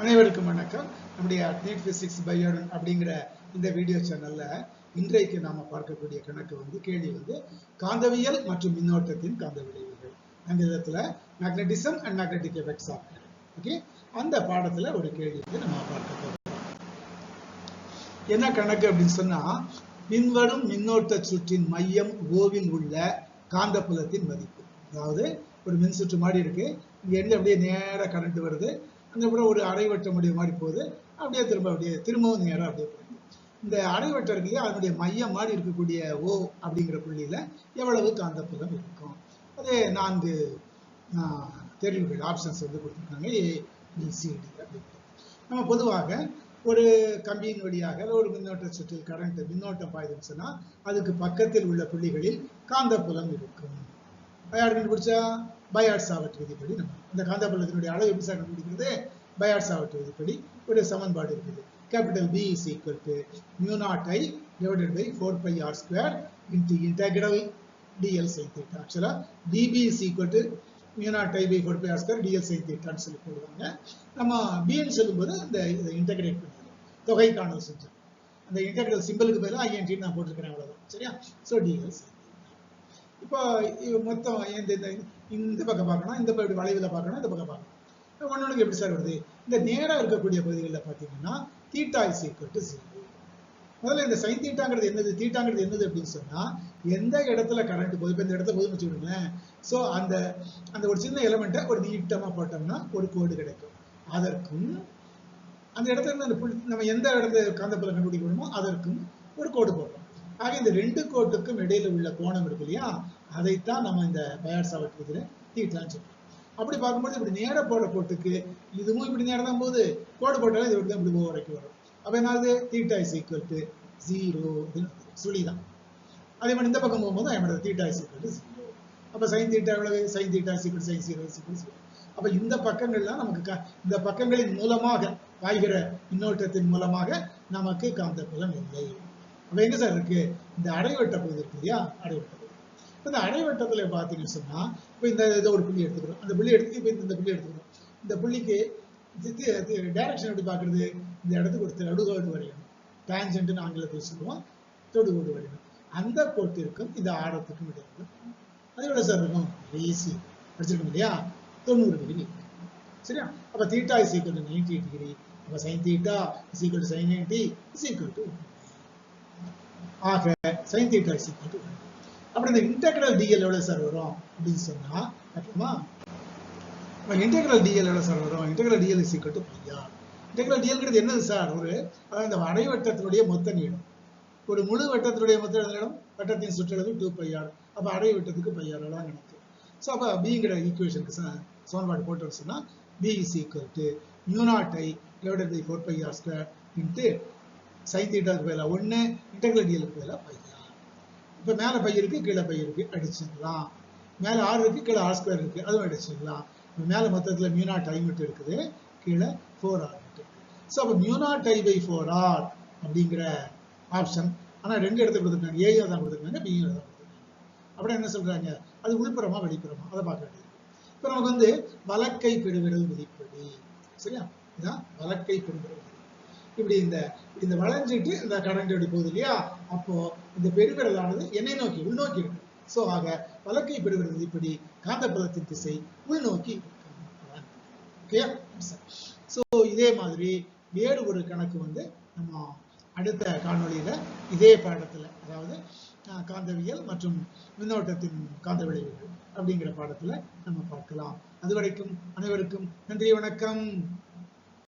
அனைவருக்கும் வணக்கம். நம்முடைய நீட் பிசிக்ஸ் பயோடன் அப்படிங்கிற இந்த வீடியோ சேனல்ல இன்றைக்கு நாம பார்க்கக்கூடிய கணக்கு வந்து கேள்வி வந்து காந்தவியல் மற்றும் மின்னோட்டத்தின் காந்த விளைவுகள். விதத்துல magnetism and magnetic effects of okay அந்த பாடத்துல ஒரு கேள்வி வந்து நம்ம பார்க்க போறோம். என்ன கணக்கு அப்படின்னு சொன்னா பின்வரும் மின்னோட்ட சுற்றின் மையம் ஓவில் உள்ள காந்தப்புலத்தின் மதிப்பு. அதாவது ஒரு மின் சுற்று மாதிரி இருக்கு. இங்க இருந்து அப்படியே நேரா கரண்ட் வருது. அந்த அப்புறம் ஒரு அரைவட்ட முடிவு மாதிரி போகுது. அப்படியே திரும்ப அப்படியே திரும்பவும் நேரம் அப்படியே போகுது இந்த அரைவட்டம் இருக்கு அதனுடைய மையம் மாதிரி இருக்கக்கூடிய ஓ அப்படிங்கிற புள்ளியில் எவ்வளவு காந்தப்புலம் இருக்கும்? அதே நான்கு ஆஹ், தெரிவுகள் ஆப்ஷன்ஸ் வந்து கொடுத்துருக்காங்க. ஏ பிசிடி அப்படின்னு நம்ம பொதுவாக ஒரு கம்பியின் வழியாக ஒரு மின்னோட்ட சுற்றில் கரண்ட் மின்னோட்டம் பாயுதுன்னு அதுக்கு பக்கத்தில் உள்ள புள்ளிகளில் காந்தப்புலம் இருக்கும். யாருக்கு பிடிச்சா பயாட் சாவட் விதிப்படி நம்ம இந்த காந்தப்புலத்தினுடைய அளவு எப்படி சார் கண்டுபிடிக்கிறது? பயாட் சாவட் விதிப்படி ஒரு சமன்பாடு இருக்குது. Capital P is equal to mu naught I divided by four pi R square into integral DL sine theta ஆக்சுவலாக DP is equal to mu naught I by four pi R square DL sine தீட்டான்னு சொல்லி போடுவாங்க. நம்ம PN சொல்லும்போது அந்த இதை integrate பண்ணுறது தொகைக்கானது செஞ்சோம். அந்த இன்டெகிரல் சிம்பிளுக்கு பதிலாக ஐஎன்டி நான் போட்டிருக்கிறேன் அவ்வளோதான் சரியா? ஸோ டிஎல் சைன் இப்போ மொத்தம் இந்த இந்த இந்த பக்கம் பார்க்கணும் இந்த பக்கம் வளைவில் பார்க்கணும் இந்த பக்கம் பார்க்கணும். ஒன்னொன்றுக்கு எப்படி சார் வருது? இந்த நேராக இருக்கக்கூடிய பகுதிகளில் பார்த்தீங்கன்னா theta is equal to zero முதல்ல இந்த சைன் தீட்டாங்கிறது என்னது? தீட்டாங்கிறது என்னது அப்படின்னு சொன்னால் எந்த இடத்துல கரண்ட் போகுது? இப்போ இந்த இடத்துல போதுன்னு வச்சுக்கோங்களேன். ஸோ அந்த அந்த ஒரு சின்ன எலமெண்ட்டை ஒரு நீட்டமாக போட்டோம்னா ஒரு கோடு கிடைக்கும். அதற்கும் அந்த இடத்துல இருந்து அந்த நம்ம எந்த இடத்துல காந்தப்புலம் கண்டுபிடிக்கணுமோ அதற்கும் ஒரு கோடு போடுறோம். ஆக இந்த ரெண்டு கோட்டுக்கும் இடையில உள்ள கோணம் இருக்கு இல்லையா? அதைத்தான் நம்ம இந்த பயாட் சாவட் விதியில தீட்டான்னு சொல்றோம். அப்படி பார்க்கும்போது இப்படி நேர போட கோட்டுக்கு இதுவும் இப்படி நேரம் தான் போகுது. கோடு போட்டாலும் இது இப்படி தான் இப்படி வரைக்கும் வரும். அப்போ என்னது? Theta is equal to zero சுழி தான் அதே மாதிரி இந்த பக்கம் போகும்போது என்னோட theta is equal to zero அப்போ சைன் தீட்டா எவ்வளவு? Sine theta is equal sine zero is equal zero அப்ப இந்த பக்கங்கள்லாம் நமக்கு க இந்த பக்கங்களின் மூலமாக பாய்கிற மின்னோட்டத்தின் மூலமாக நமக்கு காந்தப்புலம் இல்லை. அப்போ எங்க சார் இருக்கு? இந்த அடைவட்ட பகுதி இருக்கு இல்லையா? அடைவட்ட பகுதி. இந்த அடைவட்டத்தில் பார்த்தீங்கன்னு சொன்னால் இப்போ இந்த இதை ஒரு புள்ளி எடுத்துக்கிறோம். அந்த புள்ளி எடுத்து இப்போ இந்த புள்ளி எடுத்துக்கிறோம். இந்த புள்ளிக்கு டைரக்ஷன் எப்படி பார்க்குறது இந்த இடத்துக்கு ஒரு தொடுகோடு வரையணும். டான்ஜென்ட்னு ஆங்கிலத்தில் சொல்லுவோம். தொடுகோடு வரையணும். அந்த கோட்டிற்கும் இந்த ஆரத்துக்கும் இடையில அது எவ்வளோ சார் இருக்கும்? ஈஸி படிச்சிருக்கோம் இல்லையா? தொண்ணூறு டிகிரி சரியா? அப்போ theta is equal to ninety degree அப்போ sine theta is equal to sine ninety is equal to ஆக sine theta is equal to அப்புறம் இந்த இன்டெக்ரல் டிஎல் எவ்வளவு சார் வரும்? அப்படின்னு சொன்னா பார்க்கலாமா இன்டெக்ரல் டிஎல் எவ்வளவு சார் வரும்? Integral DL is equal to pi R integral டிஎல்ங்கிறது என்னது சார் ஒரு அதாவது இந்த அடைவட்டத்தினுடைய மொத்த நீளம். ஒரு முழு வட்டத்தினுடைய மொத்த நீளம் வட்டத்தின் சுற்றளவு டூ பையார் அப்போ அரை வட்டத்துக்கு பையார் தான் கணக்கு. ஸோ அப்போ பிங்கிற ஈக்குவேஷனுக்கு சமன்பாடு போட்டோம்னு சொன்னா P is equal to mu naught I divided by four pi R square into sine தீட்டாவுக்கு பதிலாக ஒன்று இன்டெகிரல் டிஎலுக்கு பதிலாக பையா. இப்போ மேலே பை இருக்குது கீழே பை இருக்கு அடிச்சிடலாம். மேலே ஆறு இருக்கு கீழே ஆர் ஸ்கொயர் இருக்கு அதுவும் அடிச்சிடலாம். இப்போ மேலே மொத்தத்தில் மியூனா நாட் இருக்குது கீழே ஃபோர் ஆர் இருக்குது ஸோ அப்போ மியூனா டை பை ஃபோர் ஆர் அப்படிங்கிற ஆப்ஷன் ஆனால் ரெண்டு இடத்துல கொடுத்துருக்காங்க. ஏயும் தான் கொடுத்துருக்காங்க பியும் தான் கொடுத்துருக்காங்க. அப்புறம் என்ன சொல்றாங்க? அது உள்புறமா வெளிப்புறமா அதை பார்க்க வேண்டியது. இப்போ நமக்கு வந்து வழக்கை பெருவிரல் விதிப்படி சரியா? இதான் வழக்கை பெருவிரல் இப்படி இந்த இந்த வளைஞ்சிட்டு இந்த கரண்ட் இப்படி போகுது இல்லையா? அப்போ இந்த பெருவிரலானது என்னை நோக்கி உள்நோக்கி இருக்கு. ஸோ ஆக வழக்கை பெறுகிறது இப்படி காந்தப்புலத்தின் திசை உள்நோக்கி ஓகே ஸோ இதே மாதிரி வேறு ஒரு கணக்கு வந்து நம்ம அடுத்த காணொளியில இதே பாடத்துல அதாவது காந்தவியல் மற்றும் மின்னோட்டத்தின் காந்த விளைவுகள் அப்படிங்கிற பாடத்துல நம்ம பார்க்கலாம். அதுவரைக்கும் அனைவருக்கும் நன்றி வணக்கம்.